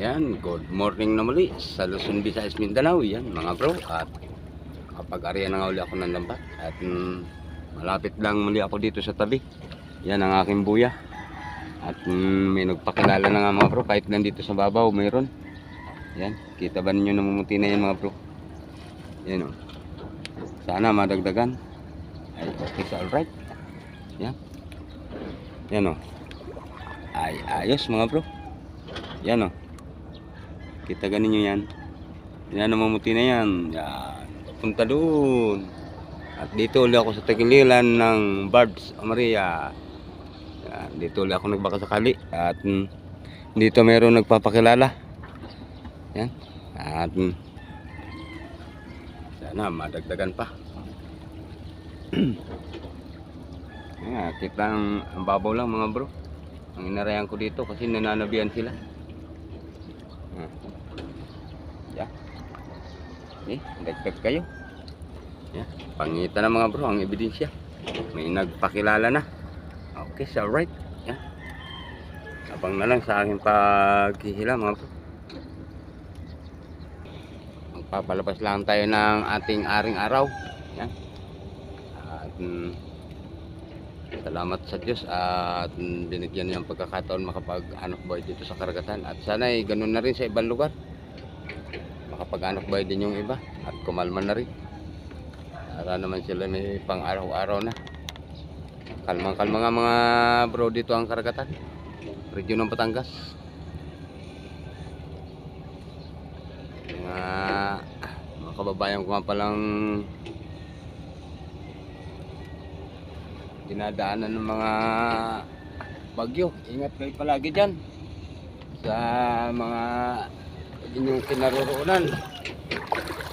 Yan, good morning na muli sa Luzon, Visayas, Mindanao. Yan, mga bro. At kapag-arian na nga uli ako ng lambat. At mm, malapit lang muli ako dito sa tabi. Yan ang aking buya. At mm, may nagpakilala na nga mga bro. Kahit nandito sa babaw, mayroon. Yan, kita ba ninyo namumuti na yan mga bro? Yan o. Sana madagdagan. Ay, okay sa alright. Yan. Yan o. Ay, ayos mga bro. Yan o. Kita ganin nyo yan. Yan namumuti na yan. Yan. Punta doon. At dito ulit ako sa tagiliran ng Barbs Amaria. Yan. Dito ulit ako nagbaka sakali. At mm, dito meron nagpapakilala. Yan. At mm, sana madagdagan pa. Yan, kita ang, babaw lang mga bro. Ang inarayan ko dito kasi nananabihan sila. Ah. Yeah. Eh, dagdag kayo. Yeah. Pangita na mga bro ang ebidensya. May nagpakilala na. Okay, so right. Yeah. Abang na lang sa aking paghihila mga bro. Magpapalabas lang tayo ng ating aring araw. Yan. At mm, salamat sa Diyos at binigyan niya ng pagkakataon makapag-anak boy dito sa karagatan. At sana ay ganun na rin sa ibang lugar. Makapag-anak boy din yung iba at kumalma na rin. Para naman sila may pang araw-araw na. Kalmang-kalma nga mga bro dito ang karagatan. Region ng Batangas. Mga, mga kababayan ko nga palang dinadaanan ng mga bagyo. Ingat kayo palagi dyan sa mga inyong kinaroroonan.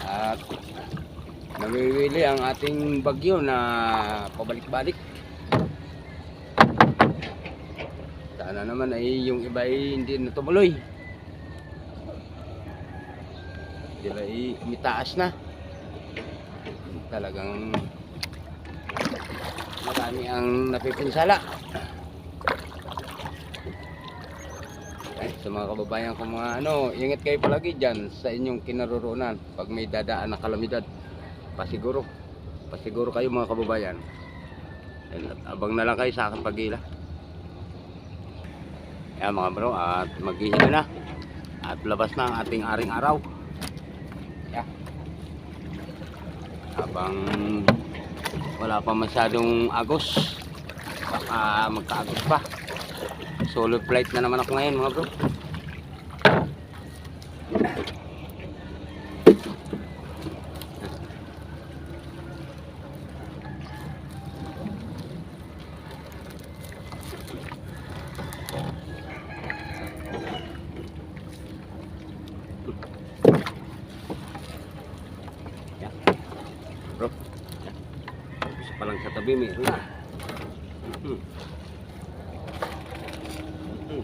At nawiwili ang ating bagyo na pabalik-balik. Sana naman ay yung iba ay hindi na tumuloy. Sila ay umitaas na. Talagang marami ang napipinsala. Ay, sa mga kababayan ko mga ano, ingat kayo palagi dyan sa inyong kinaroroonan pag may dadaan na kalamidad. Pasiguro. Pasiguro kayo mga kababayan. At abang na lang kayo sa aking pagila. Yan mga bro, at maghihina na. At labas na ang ating aring araw. Yan. Habang wala pa masyadong agos. Baka magkaagos pa. Solo flight na naman ako ngayon mga bro Yan. bro isa pa lang sa tabi meron na Mhm. Mhm.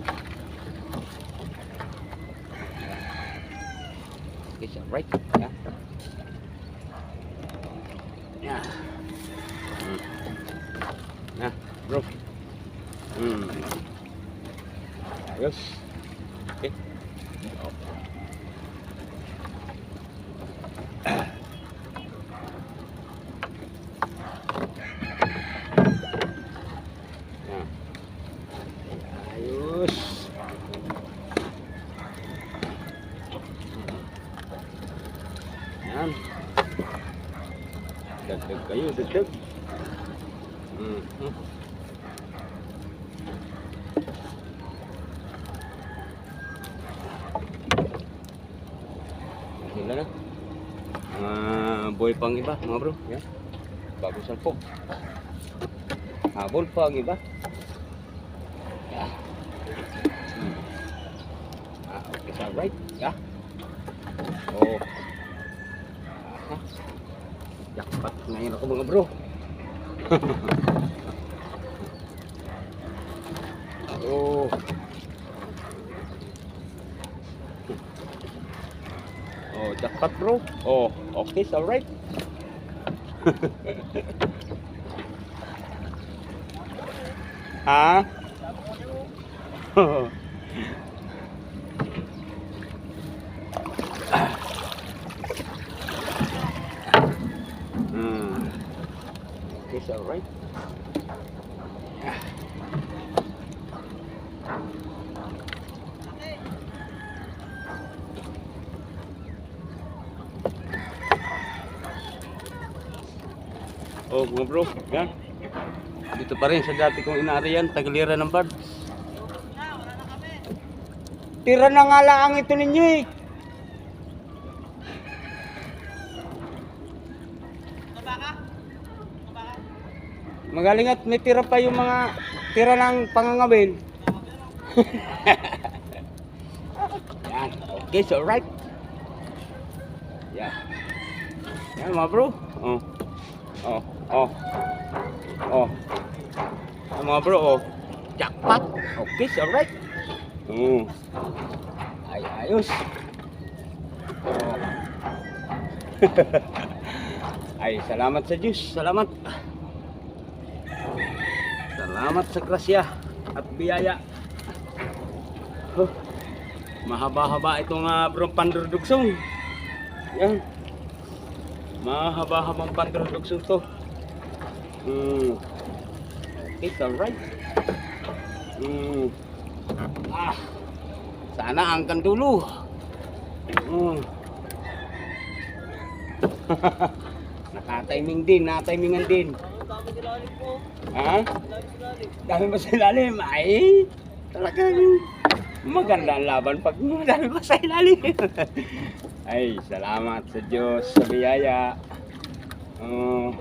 Okay, so right. Yeah. Yeah. Mm. Nah, bro. Hmm. Ayos. Okay. Oh. Yan. Ayos. Yan. Dagdag kayo, dagdag. Mm -hmm. Sila na. Mga pang iba, mga bro. Yan. Bago salpok. Habol pa ang iba. Yeah. Hmm. Ah, okay, so right. Yeah. Oh. Aha. Jackpot ngayon ako mga bro. oh. Oh, jackpot bro. Oh, okay, so ha? so right. Oh, mga bro, yan. Dito pa rin sa dati kong inaariyan, tagalira ng bird. Tira na nga lang ito ninyo eh. Magaling at may tira pa yung mga tira ng pangangawin. Yan. Okay, so right. Yan. Yan mga bro. Oh. Oh. Oh. Oh. Yan mga bro. Oh. Jackpot. Okay, so right. Oh. Ay, ayos. Oh. Ay, salamat sa Diyos. Salamat. Salamat sa grasya at biyaya. Oh, mahaba-haba itong uh, bro pandudugsong. Yan. Mahaba-habang pandudugsong to. Hmm. It's alright. Hmm. Ah. Sana ang kandulo. Hmm. Nakatiming din, natimingan din. Ha? Dami pa sa ilalim. Ay, talagang maganda ang laban pag dami pa sa ilalim. Ay, salamat sa Diyos sa biyaya. Oh.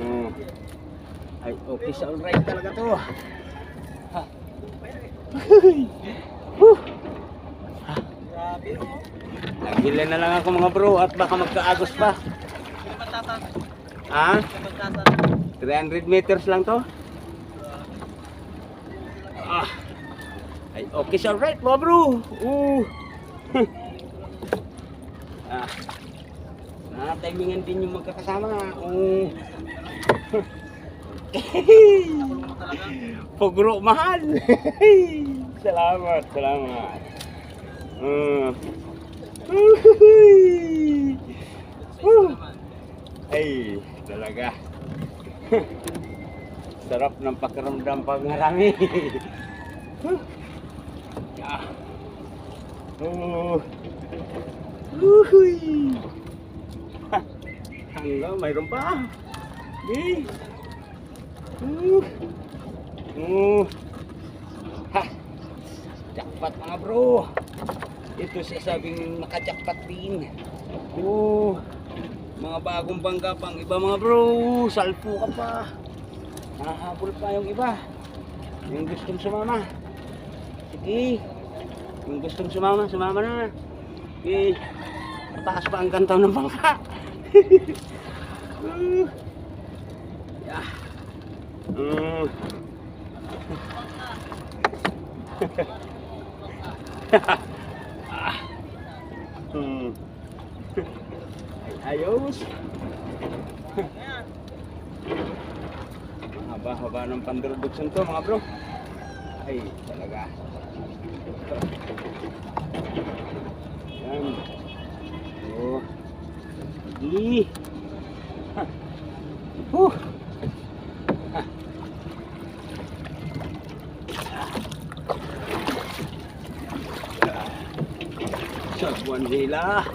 Oh. Ay, okay sa alright talaga to. Ha. Whew. Ha. Naghila na lang ako mga bro at baka magkaagos pa. Ha? 300 meters lang to? Ah. Ay, okay sa right mga bro. Uh. ah. Na-timingan din yung magkakasama. Uh. Pugro mahal. salamat, salamat. Uh. Uh. Ay, talaga. Sarap ng pakiramdam pag marami. ah. Oh. Uhuy. Ha. Hanggang mayroon pa. Di. Uh. Uh. Ha. Jackpot mga bro. Ito sasabing nakajakpat din. Oh. Mga bagong bangga pang iba mga bro. Salpo ka pa. Nahabol pa yung iba. Yung gustong sumama. Sige. Yung gustong sumama, sumama na. Sige. Mataas pa ang gantaw ng bangka. Uh. Mm. Ay, ayos. Haba-haba ng pandurduksan to mga bro. Ay, talaga. Yan. Oh. Ha. Huh. Ha. Sila.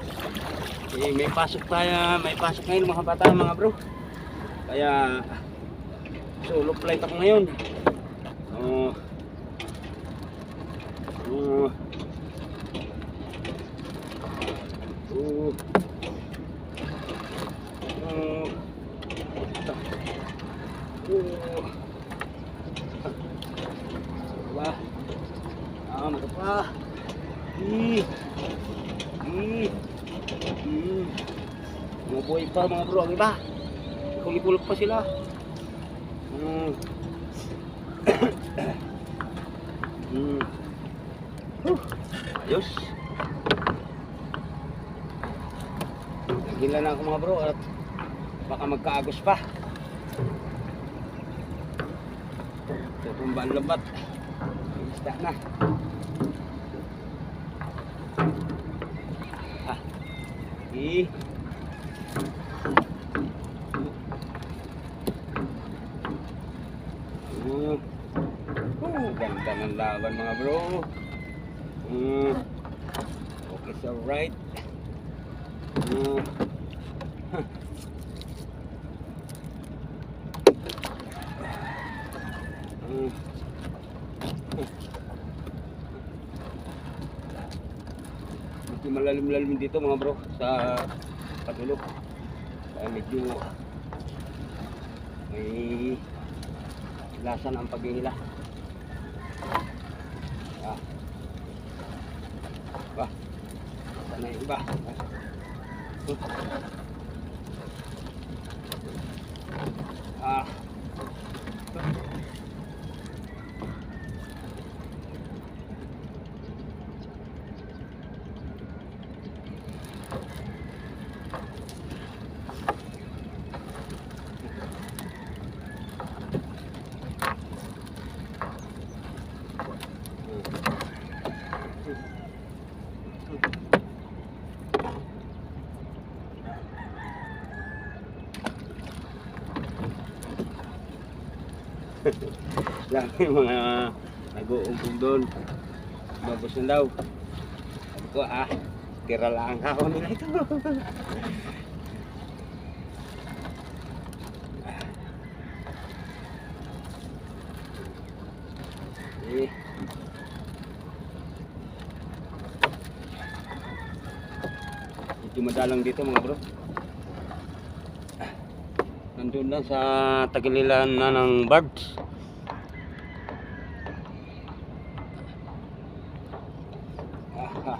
Eh, may pasok tayo, may pasok ngayon mga bata mga bro. Kaya solo flight ako ngayon. Oh. Oh. Oh. Oh. Oh. Wah. Ah, mata pa. Mabuhay pa mga bro, ang iba. Kulipulok pa sila. Hmm. hmm. Huh. Ayos. Nagila na ako mga bro at baka magkaagos pa. Tutumba ang labat. Isda na. Ah. Eh. Ang laban mga bro. Mm. Okay, so right. Mm. Mm. Medyo malalim-lalim dito mga bro sa patulog. Kaya medyo may lasa na ang paghihila. Ah. Ba. Sana yung iba. Ah. yung mga nag-uumpong doon. Mabos na daw. Sabi ko, ah, tira lang ako nila ito. eh. Dito mga bro. Nandun lang sa tagililan na ng birds. Ah,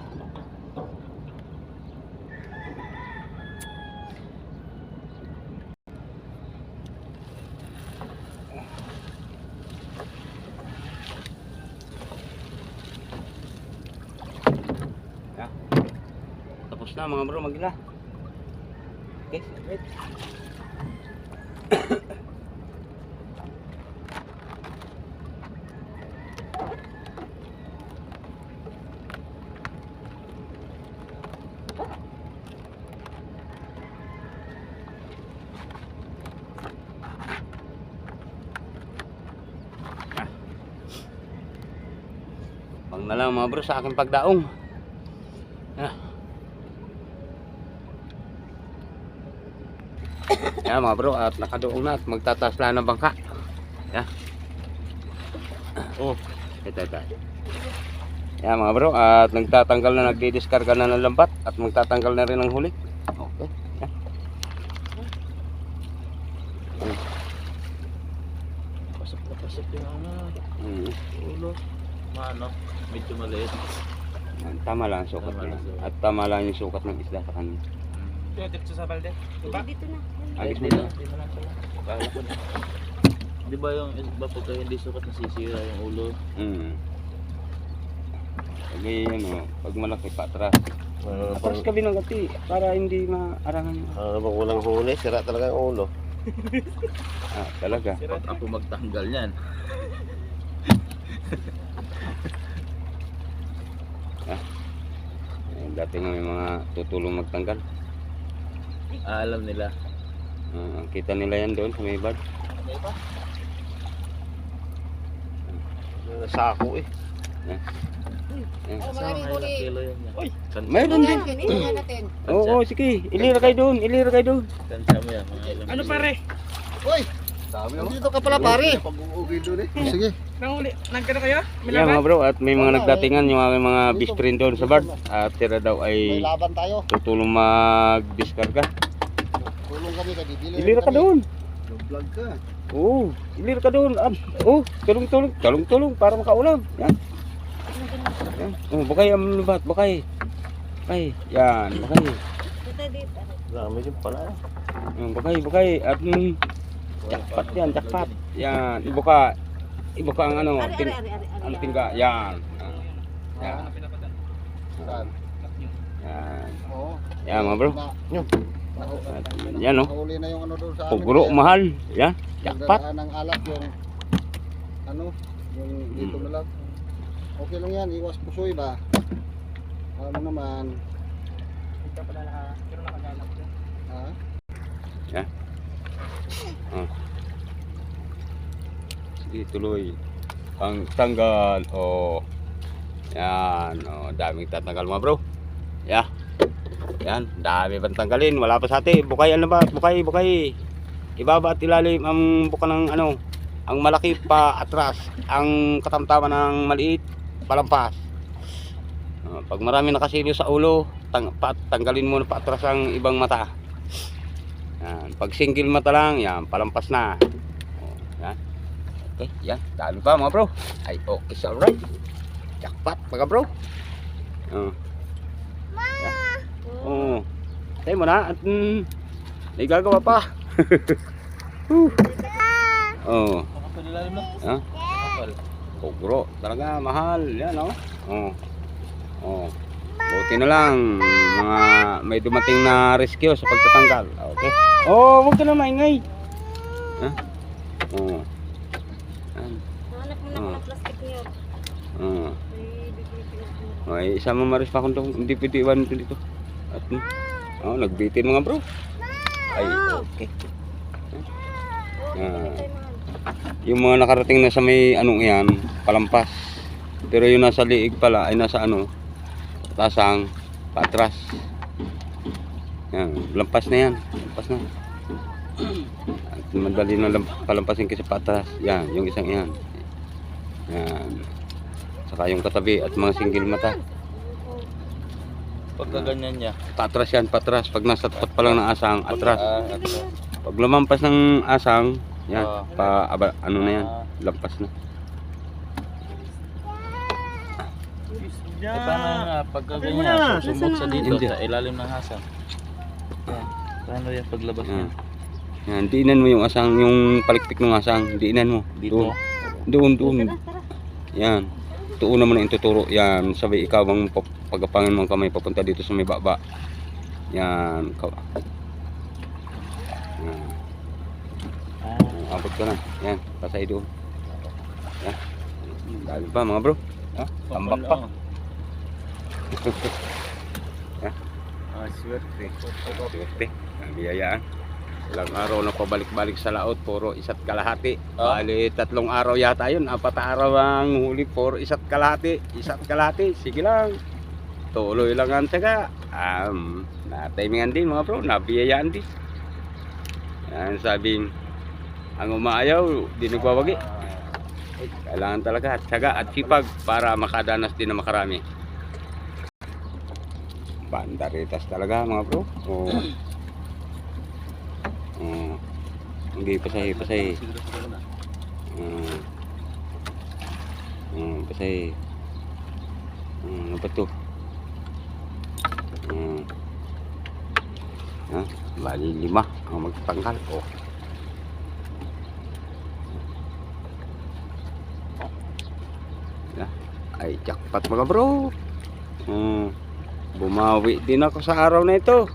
Yeah. Tapos na mga bro, magila. Okay, wait. Pang na lang mga bro sa aking pagdaong. Ah. Yan mga bro at nakadoong na at magtataas lang ng bangka. Yan. Oh, ito ito. Yan mga bro at nagtatanggal na nagdi-discarga na ng lambat at magtatanggal na rin ng huli. Okay. Yan. Pasok na pasok yung ano, Mm. ulo. Maano, medyo maliit. Tama lang ang sukat Tama lang. At tama lang yung sukat ng isda sa kanila. Yung dito sa balde. Diba? Dito na. Alis mo Hindi na. Kaya ko. Di ba yung iba pagka hindi sukat nasisira yung ulo? Mm. Pag ano, pag malaki patras. Ano Patras ka binagati para hindi maarangan. Ano bang walang huli? Sira talaga yung ulo. Ah, talaga. Pag ako magtanggal yan. Eh, dati nga may mga tutulong magtanggal. Ah, alam nila. Ah, kita nila yan doon sa may. Yung Sako eh. Yan. Oh, Sa maraming mga ilang kilo yan. Uy! Kansya, Mayroon din. Yan, ganito natin. Oo, oh, sige. Ilira kayo doon. Ilira kayo doon. kansya mo yan. Mga ilang Ano kilo. pare? Dito ka pala pare. Pag-uugi doon eh. Sige. Nanguli. Nagkano kayo? May Yeah, mga bro. At may mga nagdatingan yung aking mga best friend doon sa bar. At sila daw May ay laban tayo. tutulong mag-discarga. Tulong kami kay Bibili. Ilira ka doon. Vlog ka. Oo, ilira ka doon. Ah, oh, tulong-tulong. Tulong-tulong para makaulam. Yan. Yan. Oh, bakay ang lubat. Bakay. Bakay. Yan, bakay. Dito, dito. Dami din pala. Yan, bakay, bakay. At mm, jackpot yan, jackpot. Yan, ibuka. Ibuka ang ano, Ari, tin, ari, ari, ari. ano tingga. Yan. Ah, Yan. Yan. Yan mga bro. Na, yan oh. Nahuli na yung ano doon sa amin. Pugro, Kaya mahal. Yan, jackpot. nagdadaan ng alak yung ano, yung dito na lang. Okay lang yan, iwas pusoy ba? Alam mo naman, Ito pala naka, pero nakagalak yun. Ha? Sige, tuloy. Ang tanggal. Oh. Yan. Oh, daming tatanggal mga bro. Yeah. Yan, dami pang tanggalin. Wala pa sa atin. Bukay ano ba? Bukay, bukay. Ibaba at ilalim ang buka ng ano. Ang malaki pa atras. Ang katamtaman ng maliit palampas. Oh, pag marami nakasilyo sa ulo, tang, pa, tanggalin mo na pa atras ang ibang mata. Yan. Pag single mata lang, yan, palampas na. Oh, yan. Okay, yan. Dami pa mga bro. Ay, okay, so alright. Jackpot mga bro. Oh. Yan. Oo. Tayo mo na at mm, may gagawa pa. Oo. Na. Ha? Oh, bro, talaga mahal. Yan, oh. Oh. Oh. Buti na lang mga may dumating na rescue sa pagtatanggal. Okay. Oh, wag ka na maingay. Ha? Oh. Yan. Hanap mo na Ah. ng plastic niyo. Oh. Ay, Ay, isama maris pa kung hindi pwede iwan ito dito. At, oh, nagbitin mga bro. Ay, okay. Ah. Yung mga nakarating na sa may anong yan, palampas. Pero yung nasa liig pala ay nasa ano, tasang patras. Yan, lampas na yan. Lampas na. At madali na lamp- palampasin kasi patras. Yan, yung isang yan. Yan. Saka yung katabi at mga single mata. Pagka ganyan niya. Patras yan, patras. Pag nasa tapat pa lang ng asang, atras. Ah, atras. Pag lumampas ng asang, yan, Ah. pa, ano na yan, Ah. lampas na. Eh, paano nga, pagka Sabi mo ganyan, na. sa dito, Hindi. sa ilalim ng hasang. Yan. Paano yan paglabas niya? Yan. Yan, diinan mo yung asang, yung palikpik ng asang, diinan mo. Dito. Doon, doon, doon. Yan. Tuon naman ang tuturo. Yan, sabay ikaw ang pap- pagkapangan mong kamay papunta dito sa may baba. Yan. Ikaw. Yan. Ah, Abot ka na. Yan, pasay doon. Yan. Dami pa mga bro. Ha? Tambak pa. Oh. Ah, swerte. Swerte. Ang biyayaan. Ilang araw na pabalik-balik sa laot, puro isa't kalahati. Ah. Bali, tatlong araw yata yun. Apat araw ang huli, puro isa't kalahati. Isa't kalahati, sige lang. Tuloy lang ang tsaga. Um, na-timingan din mga bro, nabiyayaan din. Yan sabing, ang umaayaw, di nagwawagi. Eh, Kailangan talaga tsaga at sipag para makadanas din na makarami. Bandaritas talaga mga bro. Oo. Oo. Hindi pasay, pasay. Mm. Mm, pasay. Mm, ano ba to? Mm. Ha? Bali lima ang magtanggal. Oh. Ya. Ay, jackpot mga bro. Mm. Bumawi din ako sa araw na ito.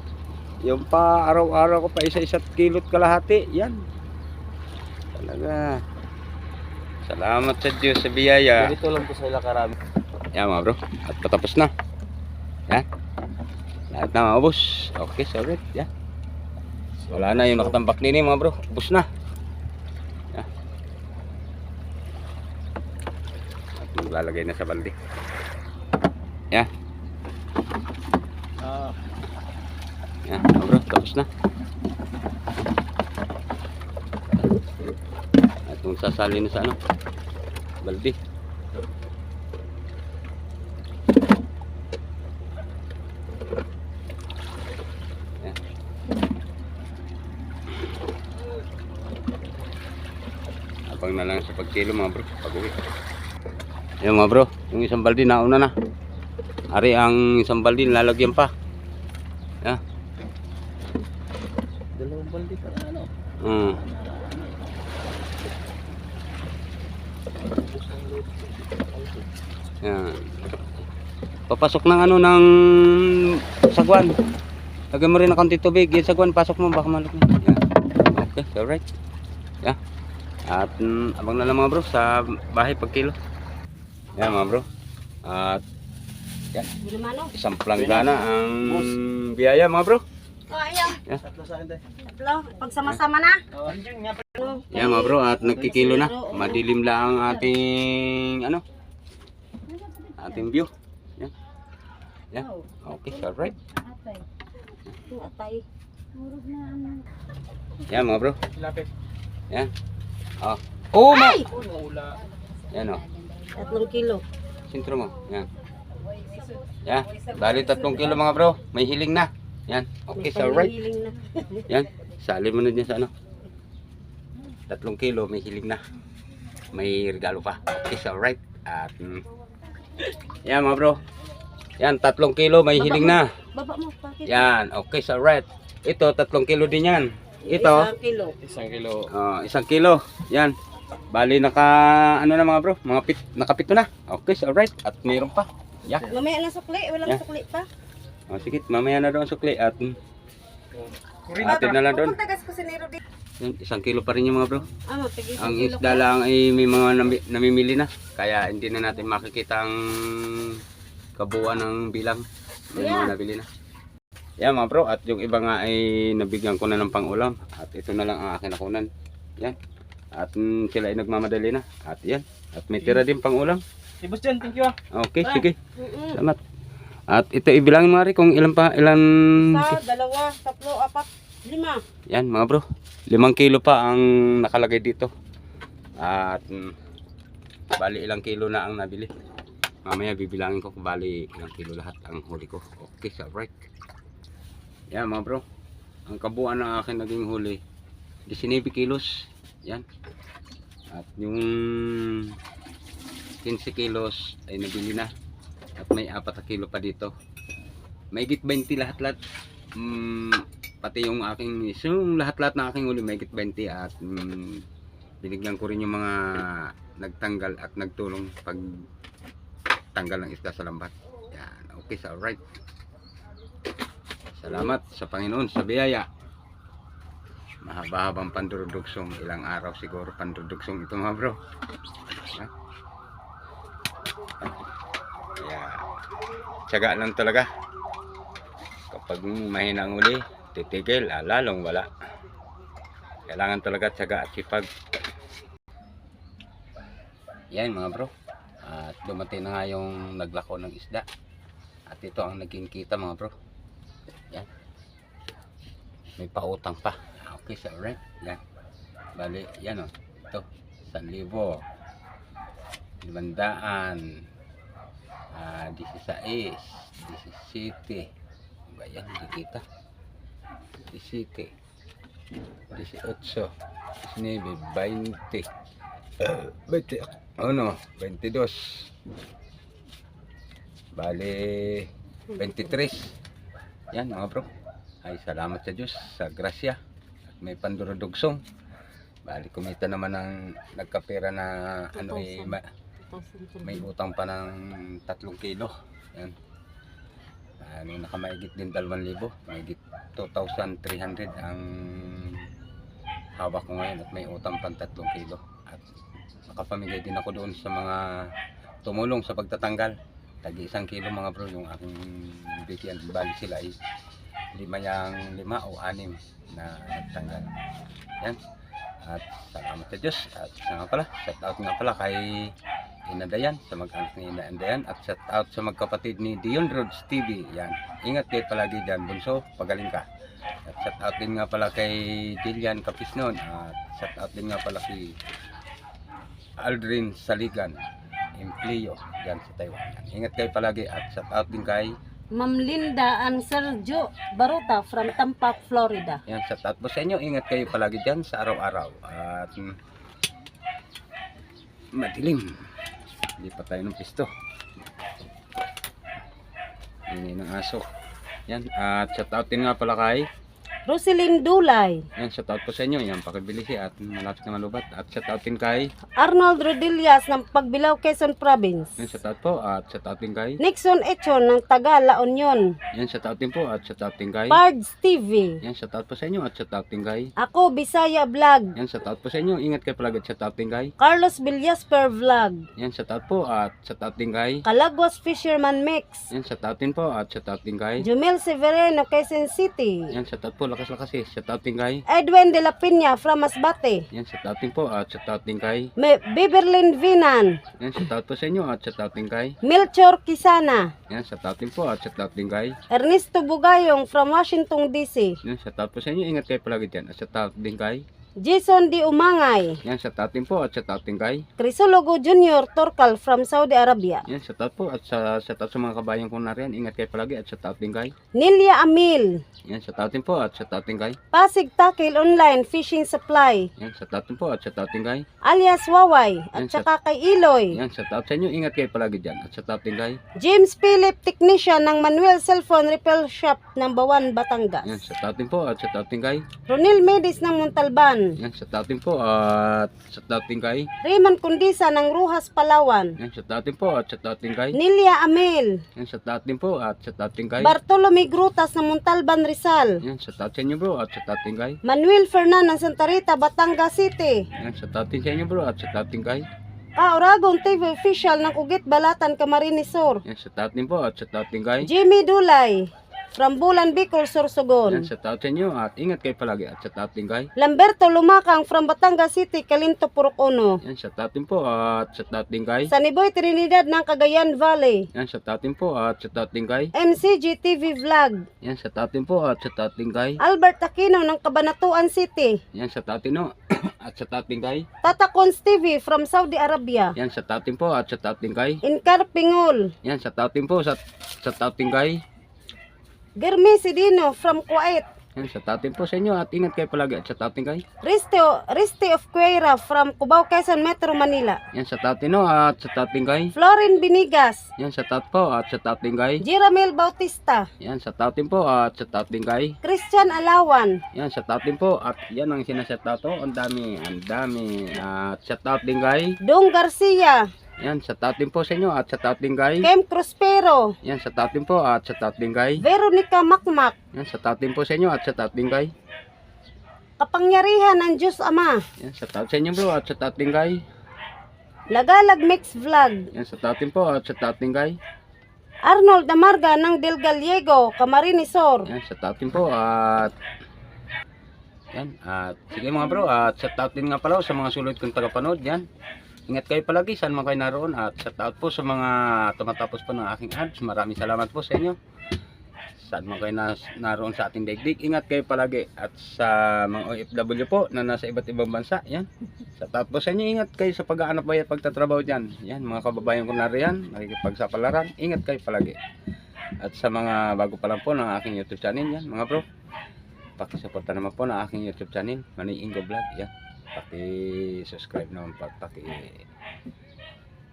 Yung pa araw-araw ko pa isa-isa't kilot kalahati. Yan. Talaga. Salamat sa Diyos sa biyaya. Ganito lang po sa ila karami. Yan mga bro. At patapos na. Yan. Lahat na mga boss. Okay, so alright. Yan. Wala na yung nakatambak nini mga bro. Ubus na. Yan. At maglalagay na sa balde. Yan. Ah, Yan mga bro. Tapos na. At kung sasali na sa ano. Balde. Abang na lang sa pagkilo mga bro, pag uwi. Yung mga bro, yung isang balde nauna na. Ari ang isang balde lalagyan pa. dalawang balde pa na ano. Mm. Yan. Papasok ng ano ng sagwan. Lagyan mo rin ng konti tubig. Yung sagwan, pasok mo baka malaki. Yan. Okay, alright. Yan. At mm, abang na lang mga bro sa bahay pag kilo. Yan mga bro. At naman, oh. isang planggana ang biyaya mga bro. Oh, ayaw. Tatlo tayo. Tatlo. Pagsama-sama na. Oh, No, Yan mga bro, at nagkikilo na. Madilim lang ang ating, ano, ating view. Yan. Okay, alright. Atay. Yan mga bro. Lapit. Yan. Oh. Oh, ma! Yan oh. Tatlong kilo. Sintro mo. Yan. Yan. Bali tatlong kilo mga bro. May hiling na. Yan. Okay, so alright. Hiling na. Yan. Sali mo na dyan sa ano. Tatlong kilo, may hiling na. May regalo pa. Okay, so alright. At, mm, yan mga bro. Yan, tatlong kilo, may hiling na. Baba mo, bakit? Yan, okay, so alright. Ito, tatlong kilo din yan. Ito, Isang kilo. Isang kilo. ah, isang kilo. Yan. Bali, naka, ano na mga bro, mga pit, nakapito na. Okay, so alright. At mayroon pa. Yeah. Mamaya na sukli. Walang Yeah. sukli pa. Oh, sige, mamaya na doon sukli. At, mm, Kurina. atin na lang doon. Din. Yan, isang kilo pa rin yung mga bro. Ah, mapigil Ang kilo isda lang ay may mga nami- namimili na. Kaya hindi na natin makikita ang kabuuan ng bilang. May Yeah. mga nabili na. Yan mga bro, at yung iba nga ay nabigyan ko na ng pangulam. At ito na lang ang akin nakunan. Yan. At mm, sila ay nagmamadali na. At yan. At may tira din pangulam. Si Boss John, thank you ah. Okay, Ah. sige. Mm-mm. Salamat. At ito ibilangin mo rin kung ilan pa, ilan... Isa, dalawa, tatlo, apat, lima. Yan mga bro. Limang kilo pa ang nakalagay dito. At mm, bali ilang kilo na ang nabili. Mamaya bibilangin ko kung bali ilang kilo lahat ang huli ko. Okay, so right. Yan mga bro. Ang kabuuan ng akin naging huli 19 kilos. Yan. At yung 15 kilos ay nabili na. At may 4 na kilo pa dito. May 20 lahat-lahat. Mm, pati yung aking yung lahat-lahat na aking huli may 20 at mm, binigyan ko rin yung mga nagtanggal at nagtulong pag tanggal ng isda sa lambat. Yan, okay, so alright. Salamat sa Panginoon sa biyaya. Mahaba-habang pandurudugsong ilang araw siguro pandurudugsong ito mga bro. Yeah. Tiyaga lang talaga kapag mahina ang uli, titigil, ah, lalong wala. Kailangan talaga tiyaga at sipag. Yan mga bro. At dumating na nga yung naglako ng isda. At ito ang naging kita mga bro. Yan. May pautang pa. Okay, so alright. Yan. Bali, yan o. Ito. 1,000. 500. Ah, 16. 17. Ba yan? Hindi kita. 17. 18. 19. 20. 20. Ano? 22. Bale, 23. Yan mga bro. Ay salamat sa Diyos sa grasya. At may pandurudugsong. Bali, kumita naman ng nagkapera na ano eh, ma- may utang pa ng 3 kilo. Yan. Ano, nakamaigit din 2,000. Maigit 2,300 ang hawak ko ngayon at may utang pang 3 kilo. Nakapamigay din ako doon sa mga tumulong sa pagtatanggal. Tagi isang kilo mga bro yung aking bigyan. Bali sila ay lima yang lima o anim na nagtanggal. Yan. At salamat sa Diyos. At nga pala, shout out nga pala kay Inadayan sa mag-anak ni Inadayan at shout out sa magkapatid ni Dion Roads TV. Yan. Ingat kayo palagi dyan, Bunso. Pagaling ka. At shout out din nga pala kay Jillian Capisnon. At shout out din nga pala kay Aldrin Saligan. Empleo dyan sa Taiwan. Ingat kayo palagi at shout out din kay Ma'am Linda and Sergio Baruta from Tampa, Florida. Yan, shout out po sa inyo. Ingat kayo palagi dyan sa araw-araw. At mm, madilim. Hindi pa tayo ng pisto. Ini ng aso. Yan, at shout out din nga pala kay Roselyn Dulay. yan, shout out po sa inyo. Yan, pakibili siya at malapit na malubat. At shout out din kay Arnold Rodillas ng Pagbilao, Quezon Province. yan, shout out po. At shout out din kay Nixon Echon ng Taga La Union. yan, shout out din po. At shout out din kay Pards TV. yan, shout out po sa inyo. At shout out din kay Ako, Bisaya Vlog. yan, shout out po sa inyo. Ingat kayo palagi. At shout out din kay Carlos Villasper Vlog. yan, shout out po. At shout out din kay Calagos Fisherman Mix. yan, shout out din po. At shout out din kay Jumel Severino, Quezon City. Yan, shout out po lakas-lakas eh. Shout out din kay. Edwin de la Piña from Masbate. Yan, shout out din po. At shout out din kay. Me Biberlin Vinan. Yan, shout out po sa inyo. At shout out din kay. Melchor Kisana. Yan, shout out din po. At shout out din kay. Ernesto Bugayong from Washington DC. Yan, shout out po sa inyo. Ingat kayo palagi dyan. At shout out din kay. Jason Di Umangay. Yan, shout out din po. At shout out din kay. Crisologo Jr. Torcal from Saudi Arabia. Yan, shout out po. At sa, shout out sa mga kabayan ko na rin. Ingat kayo palagi. At shout out din kay. Nilia Amil. Yan, shout out din po. At shout out din kay. Pasig Takil Online Fishing Supply. Yan, shout out din po. At shout out din kay. Alias Waway. Yan, At saka kay Iloy. Yan, shout out sa inyo. Ingat kayo palagi dyan. At shout out din kay. James Philip Technician ng Manuel Cellphone Repair Shop ng Bawan, Batangas. Yan, shout out din po. At shout out din kay. Ronil Medis ng Montalban. Yan, shout out din po. At shout out din kay. Raymond Kundisa ng Ruhas, Palawan. Yan, shout out din po. At shout out din kay. Nilia Amil. Yan, shout out din po. At shout out din kay. Bartolome Grutas ng Montalban, Rizal. Yan, shout out sa inyo bro. At shout out din kay. Manuel Fernan ng Santa Rita, Batangas City. Yan, shout out din sa inyo bro. At shout out din kay. Ka Oragon TV official ng Ugit Balatan, Camarines Sur. Yan, shout out din po. At shout out din kay. Jimmy Dulay from Bulan Bicol, Yan, Sorsogon. shout out sa inyo. At ingat kayo palagi. At shout out din kay. Lamberto Lumakang from Batangas City, Calinto, Purok Uno. Yan, shout out din po. At shout out din kay. Saniboy Trinidad ng Cagayan Valley. Yan, shout out din po. At shout out din kay. MCG TV Vlog. Yan, shout out din po. At shout out din kay. Albert Aquino ng Cabanatuan City. Yan, shout out din no. At shout out din kay. Tata Cons TV from Saudi Arabia. Yan, shout out din po. At shout out din kay. Inkar Pingol. Yan, shout out din po. Shout, shout out din kay. Germi Sidino from Kuwait. Yan, out din po sa inyo. At ingat kayo palagi. At shout out din kay. Risto, Risti of Cuera from Cubao, Quezon Metro, Manila. Yan, out din no. At shout out din kay. Florin Binigas. Yan, shout out po. At shout out din kay. Jiramel Bautista. Yan, out din po. At shout out din kay. Christian Alawan. Yan, out din po. At yan ang sinashout out to. Ang dami. Ang dami. At shout out din kay. Dong Garcia. Yan, shout out din po sa inyo. At shout out din kay. Kem Prospero. Yan, shout out din po. At shout out din kay. Veronica Makmak. Yan, shout out din po sa inyo. At shout out din kay. Kapangyarihan ng Diyos Ama. Yan, shout out sa inyo bro. At shout out din kay. Lagalag Mix Vlog. Yan, shout out din po. At shout out din kay. Arnold Damarga ng Del Gallego, Camarines Sur. Yan, shout out din po. At yan. At sige mga bro. At shout out din nga pala sa mga sulit kong tagapanood. Yan. Ingat kayo palagi saan man kayo naroon. At shout out po sa mga tumatapos po ng aking ads. Maraming salamat po sa inyo. Saan man kayo nas, naroon sa ating daigdig. Ingat kayo palagi. At sa mga OFW po na nasa iba't ibang bansa. Yan. Shout out po sa inyo. Ingat kayo sa pag-aanap bay at pagtatrabaho dyan. Yan. Mga kababayan ko na riyan. Nakikipagsapalaran. Ingat kayo palagi. At sa mga bago pa lang po ng aking YouTube channel. Yan mga bro. Pakisuporta naman po ng aking YouTube channel. Manay Ingo Vlog. Yan. Paki-subscribe naman po. Paki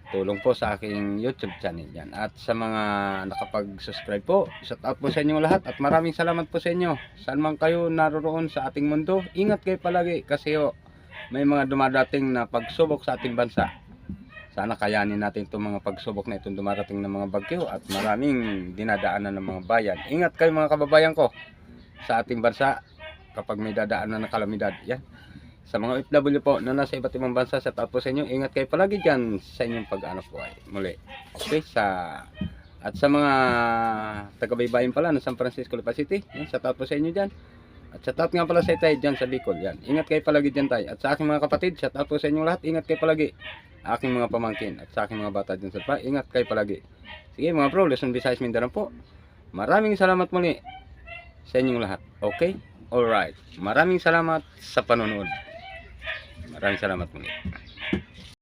tulong po sa aking YouTube channel yan. At sa mga nakapag-subscribe po, shout out po sa inyo lahat at maraming salamat po sa inyo. Saan man kayo naroon sa ating mundo, ingat kayo palagi kasi oh, may mga dumadating na pagsubok sa ating bansa. Sana kayanin natin itong mga pagsubok na itong dumarating ng mga bagyo at maraming dinadaanan ng mga bayan. Ingat kayo mga kababayan ko sa ating bansa kapag may dadaanan ng kalamidad. Yan. Sa mga OFW po na nasa iba't ibang bansa sa tapo sa inyo, ingat kayo palagi dyan sa inyong pag-ano po ay muli. Okay, sa at sa mga taga-baybayin pala ng San Francisco, Lipa City, yan, sa tapo sa inyo dyan. At sa tapo nga pala sa itay dyan sa Bicol, yan. Ingat kayo palagi dyan tayo. At sa aking mga kapatid, sa tapo sa inyo lahat, ingat kayo palagi. Aking mga pamangkin at sa aking mga bata dyan sa pa, ingat kayo palagi. Sige mga bro, Luzon, Visayas, Mindanao po. Maraming salamat muli sa inyong lahat. Okay? Alright. Maraming salamat sa panonood. Maraming salamat muli.